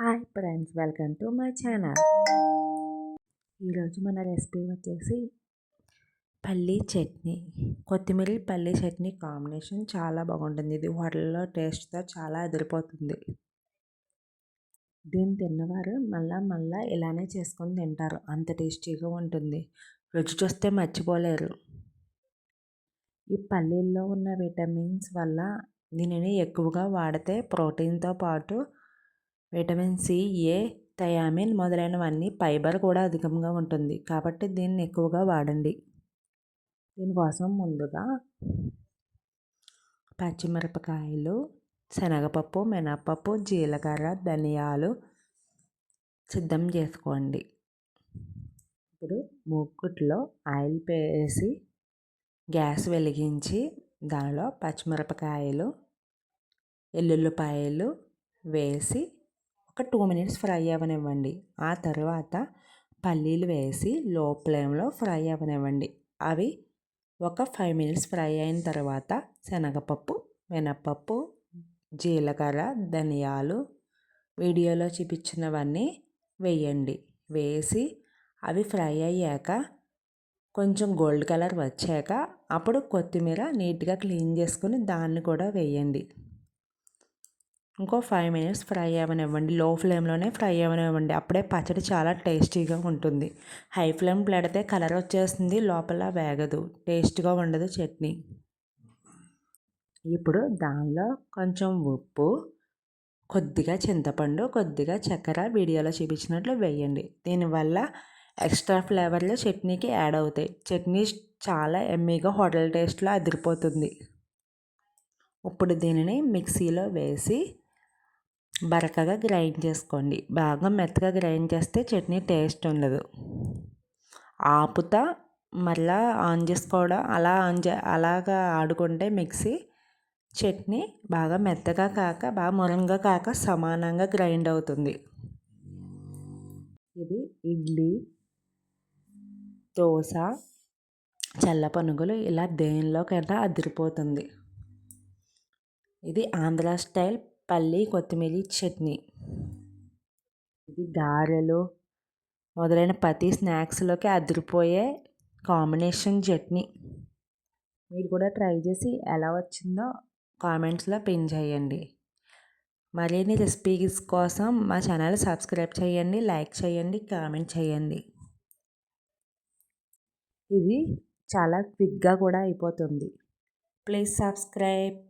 Hi friends welcome to my channel. ఈరోజు మన recipe వచ్చేసి పల్లీ చట్నీ. కొత్తిమీర పల్లీ చట్నీ కాంబినేషన్ చాలా బాగుంటుంది. ఇది హోటల్లో టేస్ట్తో చాలా అదిరిపోతుంది దీన్ని తిన్నవారు మళ్ళా మళ్ళా ఇలానే చేసుకొని తింటారు. అంత టేస్టీగా ఉంటుంది. రుచి చూస్తే మర్చిపోలేరు. ఈ పల్లీల్లో ఉన్న విటమిన్స్ వల్ల దీనిని ఎక్కువగా వాడితే ప్రోటీన్తో పాటు విటమిన్ సి ఏ థయామిన్ మొదలైనవన్నీ ఫైబర్ కూడా అధికంగా ఉంటుంది. కాబట్టి దీన్ని ఎక్కువగా వాడండి. దీనికోసం ముందుగా పచ్చిమిరపకాయలు శనగపప్పు మినప్పప్పు జీలకర్ర ధనియాలు సిద్ధం చేసుకోండి. ఇప్పుడు మూకుట్లో ఆయిల్ వేసి గ్యాస్ వెలిగించి దానిలో పచ్చిమిరపకాయలు ఎల్లుల్లిపాయలు వేసి ఒక టూ మినిట్స్ ఫ్రై అవ్వనివ్వండి. ఆ తర్వాత పల్లీలు వేసి లో ఫ్లేమ్లో ఫ్రై అవ్వనివ్వండి. అవి ఒక ఫైవ్ మినిట్స్ ఫ్రై అయిన తర్వాత శనగపప్పు మినప్పప్పు జీలకర్ర ధనియాలు వీడియోలో చూపించినవన్నీ వేయండి. వేసి అవి ఫ్రై అయ్యాక కొంచెం గోల్డ్ కలర్ వచ్చాక అప్పుడు కొత్తిమీర నీట్గా క్లీన్ చేసుకుని దాన్ని కూడా వేయండి. ఇంకో ఫైవ్ మినిట్స్ ఫ్రై అవ్వనివ్వండి. లో ఫ్లేమ్లోనే ఫ్రై అవ్వనివ్వండి. అప్పుడే పచ్చడి చాలా టేస్టీగా ఉంటుంది. హై ఫ్లేమ్ పెడితే కలర్ వచ్చేస్తుంది. లోపల వేగదు. టేస్ట్గా ఉండదు చట్నీ. ఇప్పుడు దానిలో కొంచెం ఉప్పు కొద్దిగా చింతపండు కొద్దిగా చక్కెర వీడియోలో చూపించినట్లు వేయండి. దీనివల్ల ఎక్స్ట్రా ఫ్లేవర్లు చట్నీకి యాడ్ అవుతాయి. చట్నీ చాలా ఎమ్మీగా హోటల్ టేస్ట్లో అదిరిపోతుంది. ఇప్పుడు దీనిని మిక్సీలో వేసి బరకగా గ్రైండ్ చేసుకోండి. బాగా మెత్తగా గ్రైండ్ చేస్తే చట్నీ టేస్ట్ ఉండదు. ఆపుతా మళ్ళా ఆన్ చేసుకోవడం అలా ఆన్ చే అలాగా ఆడుకుంటే మిక్సీ చట్నీ బాగా మెత్తగా కాక బాగా మురంగా కాక సమానంగా గ్రైండ్ అవుతుంది. ఇది ఇడ్లీ దోశ చల్ల పనుగులు ఇలా దేనిలోకైనా అదిరిపోతుంది. ఇది ఆంధ్ర స్టైల్ పల్లి కొత్తిమీర చట్నీ. ఇది గారెలు మొదలైన ప్రతి స్నాక్స్లోకి అదిరిపోయే కాంబినేషన్ చట్నీ. మీరు కూడా ట్రై చేసి ఎలా వచ్చిందో కామెంట్స్లో పిన్ చేయండి. మరిన్ని రెసిపీస్ కోసం మా ఛానల్ సబ్స్క్రైబ్ చేయండి లైక్ చేయండి కామెంట్ చేయండి. ఇది చాలా క్విక్గా కూడా అయిపోతుంది. Please subscribe.